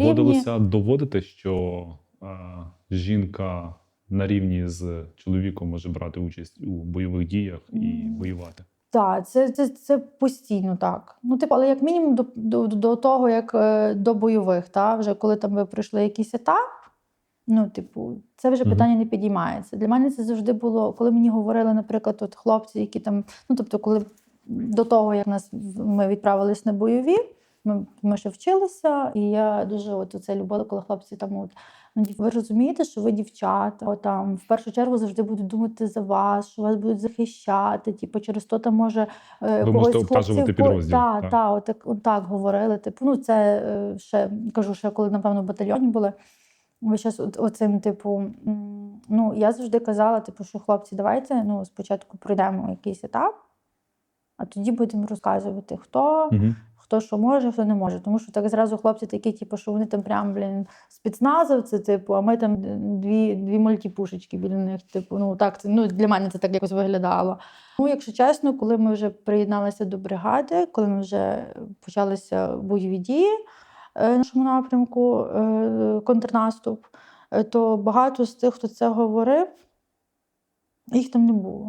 Доводилося доводити, що е, жінка на рівні з чоловіком може брати участь у бойових діях і Мгм. воювати. Так, це, це, це постійно так. Ну, типу, але як мінімум до, до, до того, як е, до бойових, та, вже коли там ви пройшли якийсь етап, ну, типу, це вже питання не підіймається. Для мене це завжди було, коли мені говорили, наприклад, от хлопці, які там, ну тобто, коли до того, як нас ми відправились на бойові, ми, ми ще вчилися, і я дуже от це любила, коли хлопці там от. Ну, ви розумієте, що ви дівчата, там в першу чергу завжди будуть думати за вас, що вас будуть захищати. Типу, через то там може е, Ви когось можете хлопців підрозділ, Та, так. та, отак, отак говорили. Типу, ну це е, ще кажу, ще коли напевно в батальйоні були. Ви зараз оцим, типу, ну я завжди казала, типу, що хлопці, давайте ну спочатку пройдемо якийсь етап, а тоді будемо розказувати, хто, Угу. Хто що може, хто не може. Тому що так зразу хлопці такі, типу, що вони там прям, блін, спецназовці, типу, а ми там дві, дві мультипушечки біля них. Типу, ну так, це ну для мене це так якось виглядало. Ну, якщо чесно, коли ми вже приєдналися до бригади, коли ми вже почалися бойові дії е, в нашому напрямку, е, контрнаступ, е, то багато з тих, хто це говорив, їх там не було.